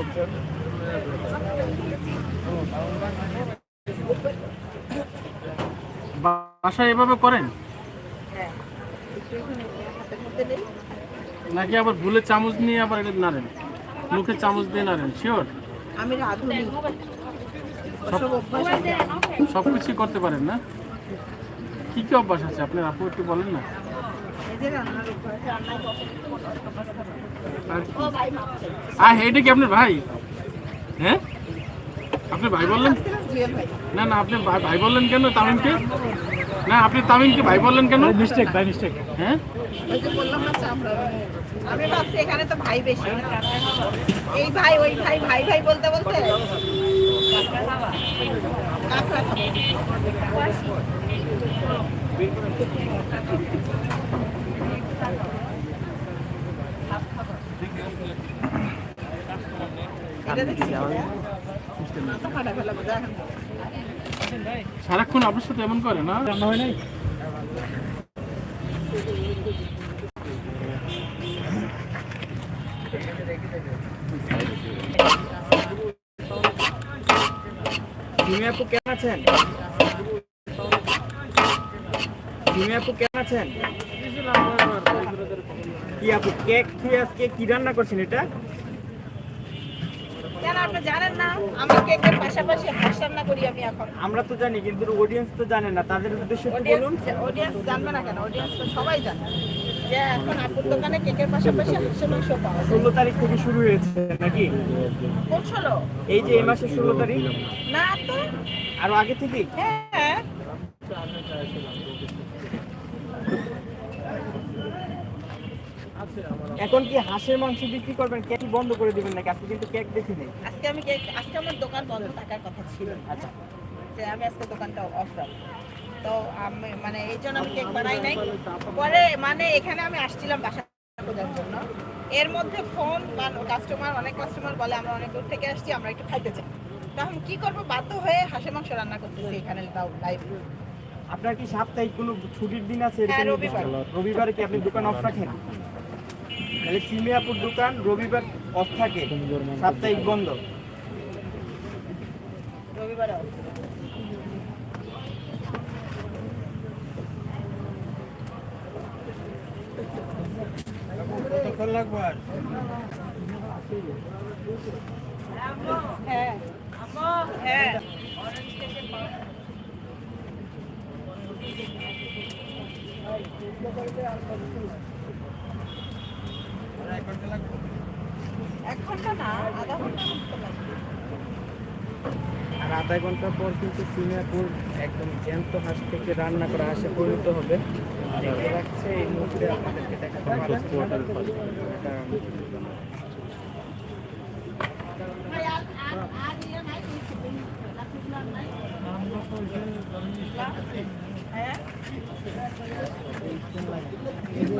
করছেন? বাসায় এভাবে করেন? নাকি আবার ভুলে চামচ নিয়ে আবার এটা নাড়েন? মুখে চামচ দিয়ে নাড়েন? শিওর আমি রাঁধুনি সব কিছুই করতে পারেন না? কি কি অভ্যাস আছে? আপনার আপু একটু বলেন না। আর এটা কি আপনার ভাই। হ্যাঁ? আপনি ভাই বললেন? না না আপনি ভাই ভাই বললেন কেন তামিমকে? না আপনি তামিমকে ভাই বললেন কেন? মিস্টেক ভাই মিস্টেক হ্যাঁ? ওই যে বললাম না আমি ভাবছি এখানে তো ভাই বেশি এই ভাই ওই ভাই ভাই ভাই বলতে বলতে। এটা দেখছি মাথা ফাটা ফেলাবো যা এখান থেকে। সারাক্ষণ আপনার সাথে এমন করে না? রান্না হয় নাই? আপু কেমন আছেন? আপু কেমন আছেন? কি আপু কেক আজকে কি রান্না করছেন এটা কেন আপনি জানেন না আমি কেকের পাশাপাশি হাঁস রান্না করি আমি এখন আমরা তো জানি কিন্তু অডিয়েন্স তো জানে না। তাদের উদ্দেশ্যে অডিয়েন্স জানবে না কেন? অডিয়েন্স তো সবাই জানে। যে এখন আপুর দোকানে কেকের পাশাপাশি হাঁসের মাংস পাওয়া ষোলো তারিখ থেকে শুরু হয়েছে নাকি? কোন ষোলো? এই যে এই মাসের ষোলো তারিখ? না তো। আরও আগে থেকে? হ্যাঁ। এখন কি হাঁসের মাংস বিক্রি করবেন? কেক বন্ধ করে দিবেন নাকি? আজকে কিন্তু কেক দেখি নেই আজকে আমি কেক আজকে আমার দোকান বন্ধ থাকার কথা ছিল। আচ্ছা। যে আমি আজকে দোকানটা অফ রাখব। তো আমি মানে এই জন্য আমি কেক বানাই নাই। পরে মানে এখানে আমি আসছিলাম বাসা খোঁজার জন্য। এর মধ্যে ফোন কাস্টমার অনেক কাস্টমার বলে আমরা অনেক দূর থেকে আসছি আমরা একটু খাইতে চাই। তখন কি করব? বাধ্য হয়ে হাঁসের মাংস রান্না করতেছি এখানে তাও লাইভ আপনার কি সাপ্তাহিক কোনো ছুটির দিন আছে? হ্যাঁ, রবিবার। রবিবারে কি আপনি দোকান অফ রাখেন? তাহলে সিমিয়াপুর দোকান রবিবার অফ থাকে সাপ্তাহিক বন্ধ রবিবারে off। কতক্ষণ লাগবে আর হ্যাঁ হ্যাঁ এক ঘণ্টা না আধা ঘণ্টা লাগবে। আর আধা ঘণ্টা পর কিন্তু সিমিয়াপুর একদম জ্যান্ত হাঁস থেকে রান্না করা হাঁসে পরিণত হবে। দেখতে রাখছে এই মুহূর্তে আপনাদেরকে দেখাতে পারছি এটা ভাই আর আর আর ইয়ে নাই হ্যাঁ স্ট্যান্ডের সাথে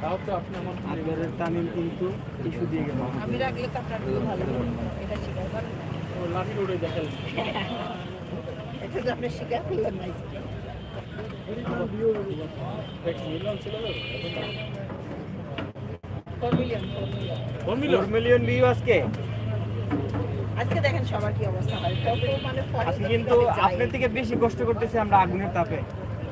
তাও তো আপনি আমার আগের তামিম কিন্তু টিস্যু দিয়ে গেল আমি রাখলে তো আপনার ভালো। এটা স্বীকার করেন ও লাঠি উড়ে দেখালেন এটা যে আপনি স্বীকার করলেন না four million four million view আজকে আজকে দেখেন সবার কি অবস্থা হয়। কত মানে আজকে কিন্তু আপনার থেকে বেশি কষ্ট করতেছি আমরা আগুনের তাপে।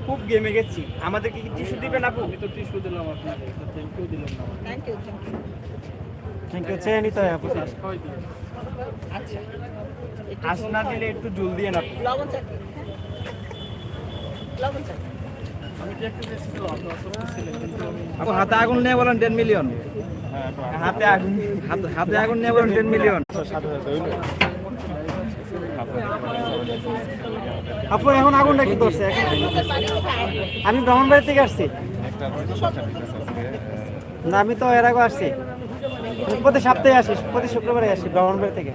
খুব গেমে গেছি। আমাদেরকে কি টিস্যু দিবেন আপু? আমি তো টিস্যু দিলাম আপনাকে থ্যাংক ইউ দিলাম না thank you thank you thank you চেয়ে নিতে হয় আপু আচ্ছা। একটু না দিলে একটু জল দিয়ে না। লবণ চাটনি লবণ আপু হাতে আগুন নিয়ে বলেন টেন মিলিয়ন হাতে আগুন, হাতে- আগুন নিয়ে বলেন টেন মিলিয়ন আপু, এখন আগুনটা কি করছে? আমি ব্রাহ্মণবাড়ি থেকে আসছি। না, আমি তো এর আগে আসছি। প্রতি সপ্তাহে আসি, প্রতি শুক্রবারে আসি ব্রাহ্মণবাড়ি থেকে।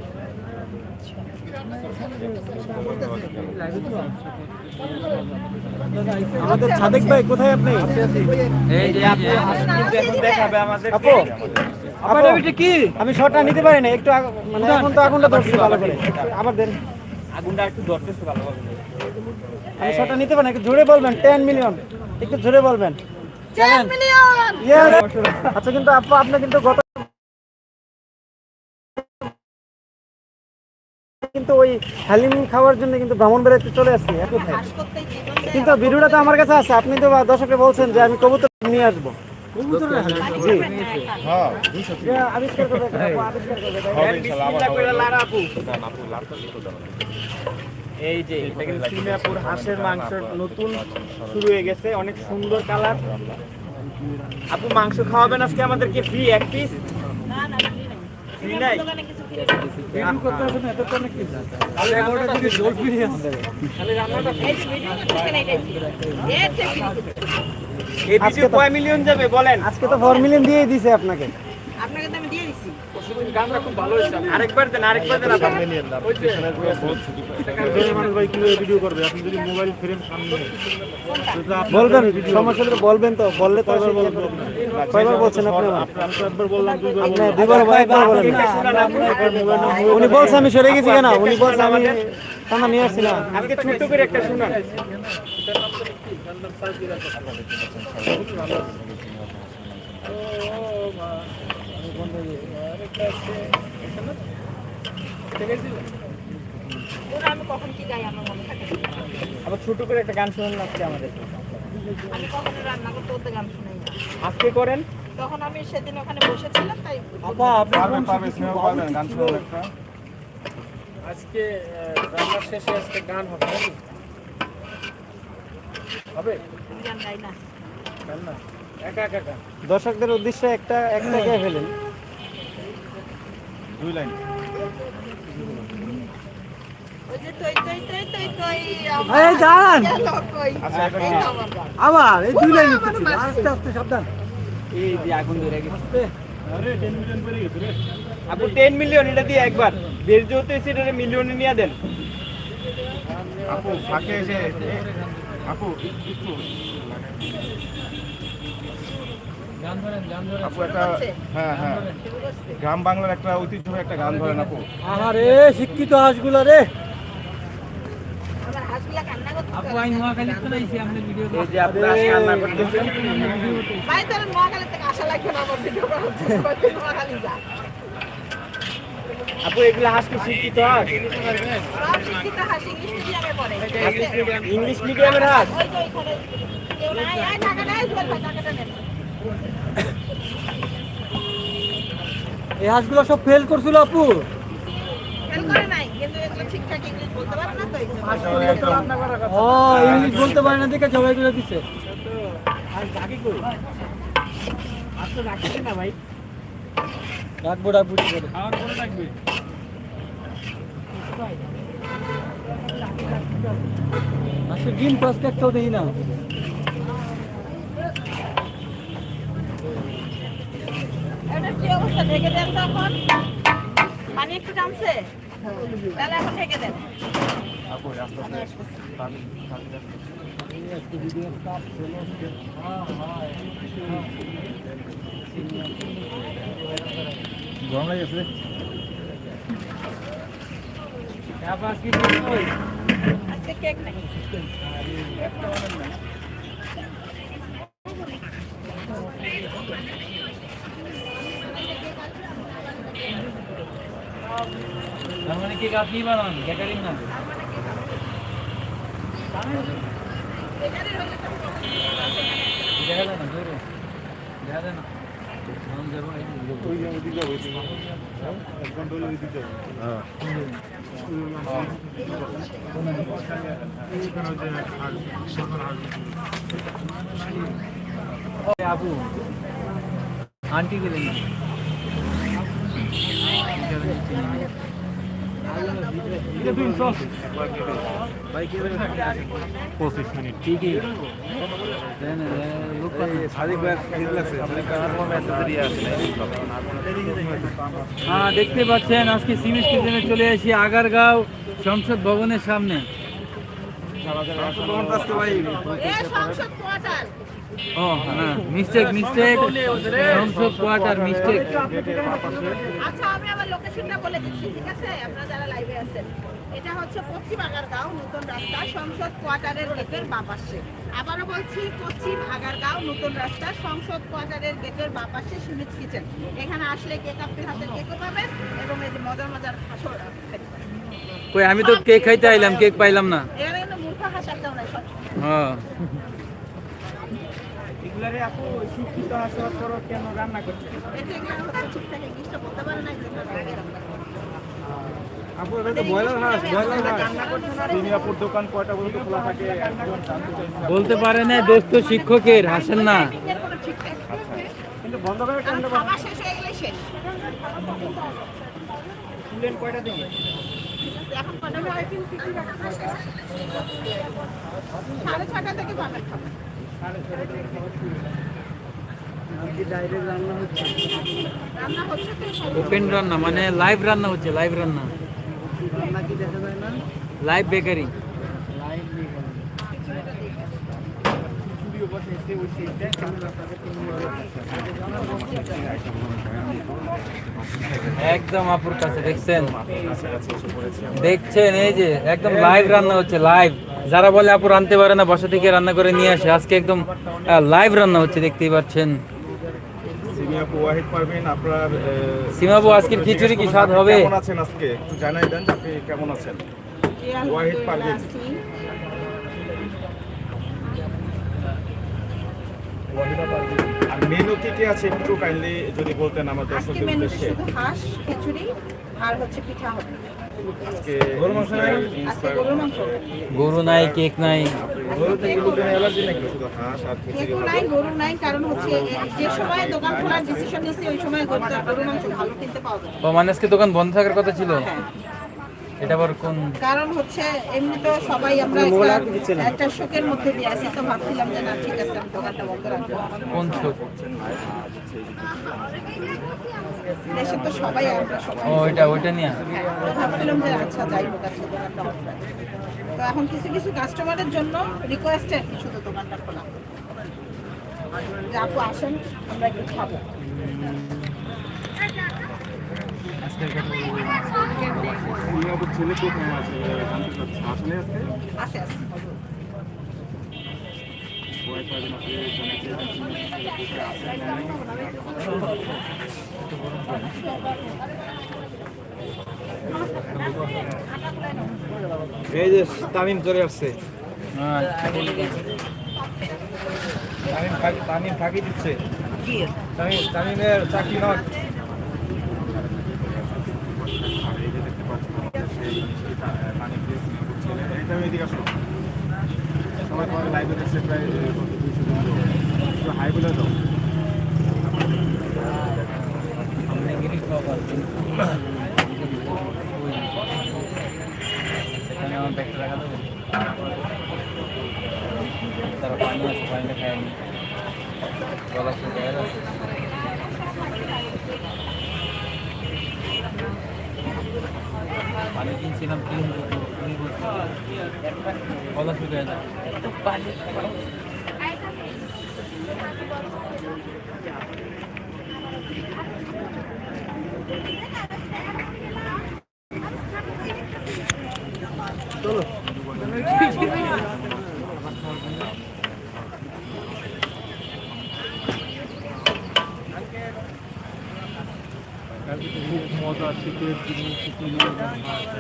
আমাদের সাদেক ভাই কোথায় আপনি? এই যে আপনি এখন দেখাবে আমাদের আপু আপু কি? আমি শর্টটা নিতে পারি না একটু মানে এখন তো আগুনটা ধরছি ভালো করে। আবার দেন। আগুনটা একটু ধরতেছে ভালোভাবে আমি শর্টটা নিতে পারি না একটু জোরে বলবেন টেন মিলিয়ন একটু জোরে বলবেন। 10 মিলিয়ন আচ্ছা কিন্তু আপু আপনি কিন্তু গত কিন্তু ওই হালিম খাওয়ার জন্য কিন্তু ভ্রমণ বেড়াতে চলে আসছি। কিন্তু ভিডিওটা তো আমার কাছে আছে আপনি তো দর্শককে বলছেন যে আমি কবুতর নিয়ে আসব। লারা আপু। এই যে সিঙ্গাপুর হাঁসের মাংস নতুন শুরু হয়ে গেছে অনেক সুন্দর কালার। আপু মাংস খাওয়াবেন আজকে আমাদেরকে ফ্রি এক পিস না না। আজকে ভিডিও তো- কয় মিলিয়ন যাবে বলেন। আজকে তো ফোর মিলিয়ন দিয়েই দিছে আপনাকে। আপনাকে দিয়ে গানটা খুব ভালো হয়েছে। আরেকবার দেন আরেকবার দেন আপু বলবেন সমস্যা হলে বলবেন তো বললে তো কয়বার বলছেন আপনি? আমার? আপনি দুইবার বা একবার বলেন উনি বলছে আমি সরে গেছি কেন? উনি বলছে আমি থানা নিয়ে আসছি না। আজকে ছোট্ট করে একটা শুনান। ওরা আমি কখন কি গাই মনে থাকে না। আবার ছোট করে একটা গান শুনুন আজকে আমাদের। আমি কখনো রান্না করতে করতে গান শুনাই না আজকে করেন তখন আমি সেদিন ওখানে বসেছিলাম তাই আজকে রান্নার শেষে আজকে গান হবে নাকি? হবে? গান গাই না। গান না? একা একা গান দর্শকদের উদ্দেশ্যে একটা একটা গিয়ে ফেলেন। তো আমার গান। আবার এই দুই লাইন আস্তে আস্তে সাবধান। এই যে আগুন ধরে গেছে। আপু টেন মিলিয়ন এটা দিয়ে একবার। এটা মিলিয়নে নিয়ে দেন। আপু ফাঁকে যে আপু একটু গান ধরেন গান ধরেন আপু একটা হ্যাঁ হ্যাঁ। গ্রাম বাংলার একটা ঐতিহ্যবাহী একটা গান ধরেন আপু। আরে শিক্ষিত হাঁসগুলো রে। আমার হাঁসগুলা কান্না করতেছে। এই যে আপনারা আজকে রান্না করতেছেন। ভাই তোর নোয়াখালী থেকে আসা লাগবে না আমার ভিডিও করার জন্য। তুই যা। আপু এগুলো হাসকে শিক্ষিত হাস। শিক্ষিত হাঁস ইংলিশ মিডিয়ামে পড়ে। ইংলিশ মিডিয়ামের হাস। ওই যে ওইখানে কেউ নাই, আয় টাকা নাই, জুয়েল টাকাটা নেন। এই হাঁসগুলো সব ফেল করছিল আপু। ফেল করে নাই, কিন্তু এগুলো ঠিকঠাক ইংলিশ বলতে পারে না তো এই জন্য। ও ইংলিশ বলতে পারে না দেখে সবাই করে আছে। খাওয়ার পরে লাগবে আজকে ডিম আজকে একটাও দেখি না। কি অবস্থা? ঢেকে দেন তো এখন। পানি একটু টানছে? তাহলে এখন ঢেকে দেন। গরম লাগে গেছে আজকে কেক নাই। মানে কি আপনি বানান? ক্যাটারিং না? দেখা যায় না জোরে দেখা যায় না। ওই যে ওইদিকে যাব এক ঘণ্টা হলে ওইদিকে যাব হ্যাঁ আপু আন্টি গেলেন হ্যাঁ দেখতে পাচ্ছেন আজকে সিমি স্টেশনে চলে আসি আগারগাঁও সংসদ ভবনের সামনে। সংসদ কোয়ার্টার। ও হ্যাঁ মিস্টেক মিস্টেক সংসদ কোয়ার্টার মিস্টেক আচ্ছা আমি আমার লোকেশনটা বলে দিচ্ছি ঠিক আছে? আপনারা যারা লাইভে আছেন এটা হচ্ছে পশ্চিম আগারগাঁও নতুন রাস্তা সংসদ কোয়ার্টারের গেটের বাঁ পাশে আবারও বলছি পশ্চিম আগারগাঁও নতুন রাস্তা সংসদ কোয়ার্টারের গেটের বাঁ পাশে সুমিত কিচেন। এখানে আসলে কেক আপনি কেকও পাবেন এবং এই যে মজার মজার হাসো কই আমি তো কেক খাইতে আইলাম কেক পাইলাম না। মূর্খ হ্যাঁ এগুলারে আপু শিক্ষিত হওয়ার পরও কেন রান্না করছে। আপু এটা তো ব্রয়লার হাঁস ব্রয়লার দোকান কয়টা পর্যন্ত খোলা থাকে? বলতে পারে না দোস্ত শিক্ষকের হাসেন না। কিন্তু বন্ধ করে কয়টা এখন কটা সাড়ে ছটা থেকে খাবার ওপেন রান্না মানে লাইভ রান্না হচ্ছে লাইভ রান্না। লাইভ বেকারি একদম আপুর কাছে দেখছেন? দেখছেন এই যে একদম লাইভ রান্না হচ্ছে লাইভ যারা বলে আপু রানতে পারে না বাসা থেকে রান্না করে নিয়ে আসে। আজকে একদম লাইভ রান্না হচ্ছে দেখতেই পাচ্ছেন। সীমাবু আজকের খিচুড়ি কি স্বাদ হবে? কেমন আছেন আজকে? একটু জানাই দেন আপনি কেমন আছেন? ওয়াহিদ পারভিন। আর মেনু কি কি আছে একটু কাইন্ডলি যদি বলতেন আমার আজকে দর্শকদের উদ্দেশ্যে হাঁস খিচুড়ি আর হচ্ছে পিঠা হবে। গরু নাই কেক নাই। কেকও নাই গরু নাই কারণ হচ্ছে যে সময় দোকান খোলার ডিসিশন নিয়েছি ওই সময় গরু গরু মাংস ভালো কিনতে পাওয়া যাবে ও মানে আজকে দোকান বন্ধ থাকার কথা ছিল? হ্যাঁ। এটা আবার কোন কারণ হচ্ছে এমনি তো সবাই আমরা একটা- একটা শোকের মধ্যে দিয়ে আছি তো ভাবছিলাম যে না ঠিক আছে আমি দোকানটা বন্ধ রাখব। কোন ছোট দেশে তো সবাই আমরা সবাই ও ওইটা ওইটা নিয়ে হ্যাঁ, ভাবছিলাম যে আচ্ছা যাই হোক আজকে দোকানটা তো এখন কিছু কিছু কাস্টমারের জন্য রিকোয়েস্টে শুধু দোকানটা খোলা। যে আপু আসেন আমরা একটু খাব। ছেলে কোথায় আছে? আসলে আজকে? আছে আছে। এই যে তামিম চলে আসছে। তামিম ফাঁকি দিচ্ছে। তামিম তামিমের চাকরি নট এই যে দেখতে সেই পানি দিয়ে সিঙ্গাপুর ছেলে এটা আমি এদিকে আসো। সবাই তোমার লাইভে দেখছে প্রায় দুইশো জন হাই বলে এখানে আমার ব্যাগটা রাখা দেবো? তারা আছে, পানিটা খায়নি গলা শুকিয়ে গেছে পানি কিনছিলাম তিন গলা শুকিয়ে যায় খুব মজা শীতের দিনে খিচুড়ি এবং ভাত।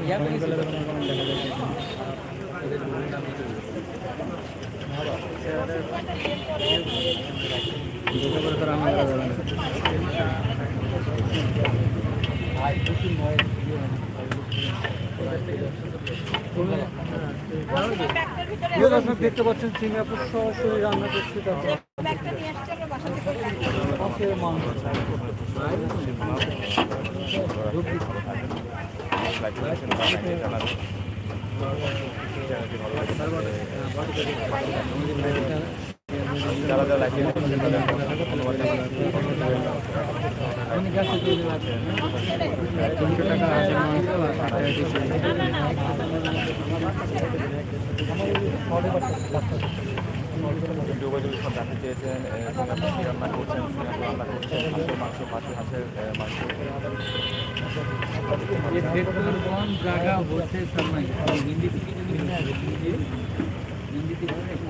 ইয়া করেছিল ব্যাগটার ভিতরে প্রিয় দর্শক দেখতে পাচ্ছেন সিঙ্গাপুর সরাসরি রান্না করছে তারপর যারা যারা লাইফে ডুবাডুবি সব দেখাতে চেয়েছেন রান্না করছেন রান্না করছেন হাঁসের মাংস পাশে হাঁসের মাংস জায়গা বলছে হিন্দিতে হিন্দিতে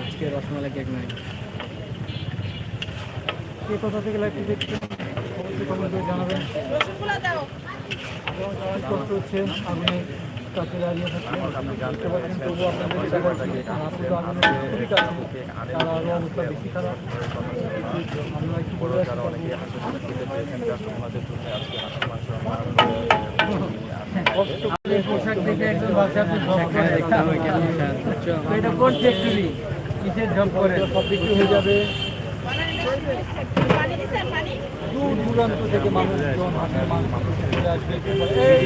আজকে রসমালাই কেক নাই কে কোথা থেকে লাইভটি দেখছেন অবশ্যই কমেন্ট জানাবেন কষ্ট হচ্ছে আগুনে কাছে দাঁড়িয়ে তবু আপনাদের খুবই কাছে তার আরও কষ্ট দূরান্ত থেকে এই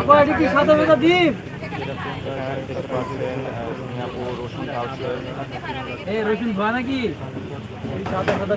করে এটা কি সাদা সাদা রসুন এই রসুন নাকি সাদা সাদা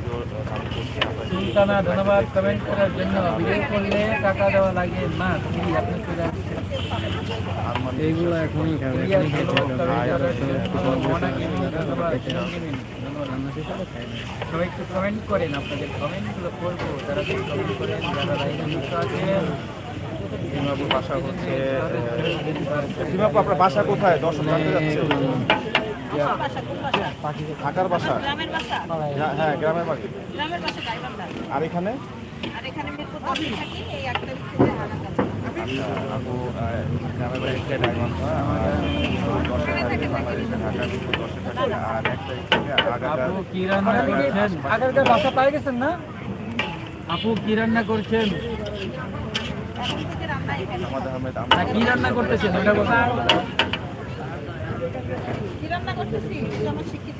সুলতানা ধন্যবাদ। কমেন্ট করার জন্য ভিডিও করলে টাকা দেওয়া লাগে। না তুমি আপনি চলে আসছেন এইগুলো এখনই সবাই একটু কমেন্ট করেন আপনাদের। কমেন্টগুলো করব যারা কমেন্ট করেন যারা লাইনে যুক্ত আছেন। সিঙ্গাপুর বাসা হচ্ছে সিঙ্গাপুর আপনার বাসা কোথায়? দর্শক জানতে যাচ্ছে। বাসা ঢাকার বাসা। হ্যাঁ, হ্যাঁ গ্রামের বাড়ি। আর এখানে? আর এখানে থাকি এই একটা ভিত্তিতে হানা কাছে আপু গ্রামের বাড়ি একটা ডায়মন্ড দশে থাকে বাংলাদেশে ঢাকা মিরপুর দশে থাকে আর এক তারিখ থেকে আগামী কি রান্না করছেন? বাসা। পাই গেছেন না? আপু কি রান্না করছেন? আমরা কি রান্না করতেছেন? ওটা বলুন। কি রান্না করতেছি? আমার শিক্ষিত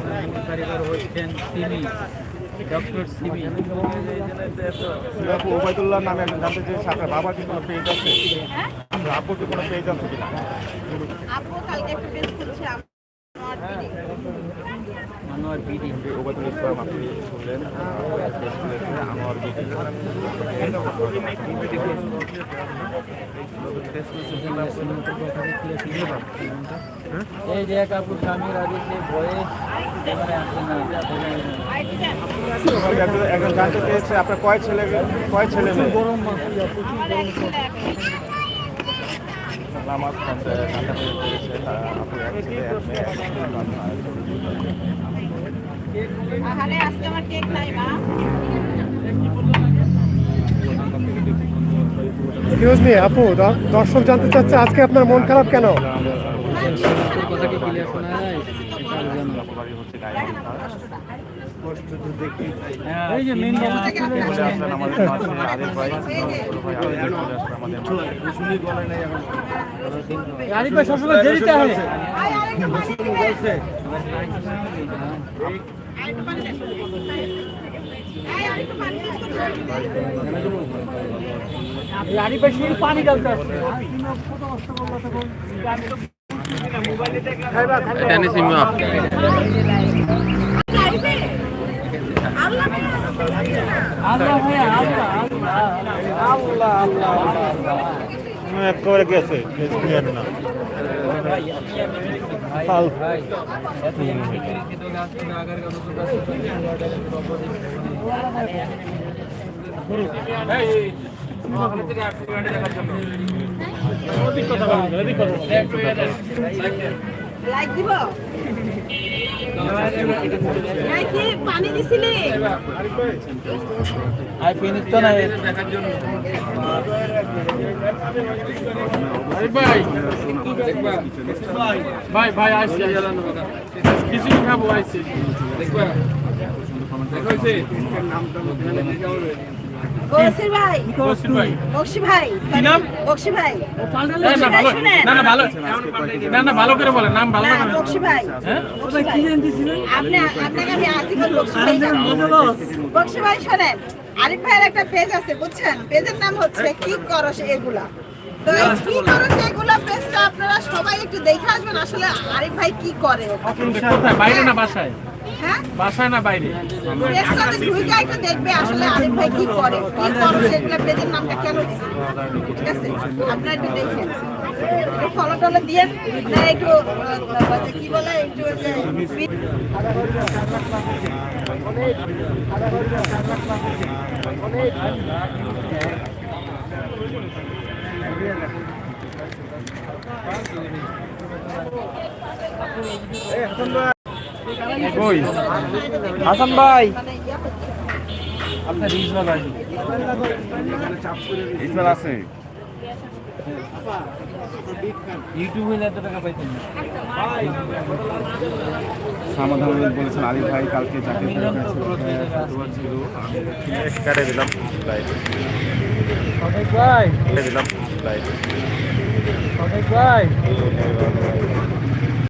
হচ্ছেন সিমি ডক্টর সিমি ওবায়দুল্লাহ নামে একজন জানতে চেয়েছে আপনার বাবার কি কোনো পেজ আছে? আপনার কি কোনো পেজ আছে কিনা আপু, কালকে একটা পেজ খুলছে আমার আনোয়ার বিডি ওবায়দুল ইসলাম আপনি শুনলেন আনোয়ার। এই যে এক আপুর স্বামীর আইডি দেন। একজন- একজন জানতে চেয়েছে আপনার কয় ছেলে কয় ছেলে মেয়ে আমার পেরেছে আহ, আপুর এক ছেলে এক মেয়ে। আহারে আজকে আমার কেক নাই মা। এক্সকিউজ মি আপু দর্শক জানতে চাচ্ছে আজকে আপনার মন খারাপ কেন কথা কি ক্লিয়ার শোনা যায় বাড়ি হচ্ছে গায়ে এই যে মেন চলে আসলেন আমাদের মাঝে আরিফ ভাই আমাদের আরিফ ভাই সবসময় দেরিতে হয় আয় আরেকটা পানি দিবেন। আরেকটা পানি দেন। আয় আরেকটা পানি তো গাছ থেকে লাইক দিব? আই ফিনিশ তো না আরিফ ভাই ভাই ভাই আইসি কিছু খাব আইসি দেখবা বসির ভাই। বসির ভাই। বক্সি ভাই কি নাম? বক্সি ভাই। না না ভালো। না না ভালো। না না ভালো করে বলেন নাম ভালো না না বক্সি ভাই। হ্যাঁ? বক্সি ভাই। আপনি আপনাকে আমি আজীবন বক্সি ভাই বক্সি ভাই শোনেন। আরিফ ভাইয়ের একটা পেজ আছে বুঝছেন? পেজের নাম হচ্ছে কি করো এগুলা। তো কি এগুলা পেজটা আপনারা সবাই একটু দেখে আসবেন আসলে আরিফ ভাই কি করে। বাইরে না বাসায়? হ্যাঁ? বাসায় না বাইরে? দেখবে আসলে আরিফ ভাই কি করে কি করো সেগুলা পেজের নামটা কেন দিচ্ছে ঠিক আছে? আপনারা একটু দেখেন। ফলো টলো দিয়ে একটু কি বলে একটু যে কই? হাসান ভাই। করছে। আপনার রিচ আছে। ইসমাল আছে। ইউটিউব এত টাকা পাইতেন। সামাদ আহমেদ বলেছেন আলী ভাই কালকে যাকে কেটে দিলাম। ভাই। দিলাম। ভাই। ধন্যবাদ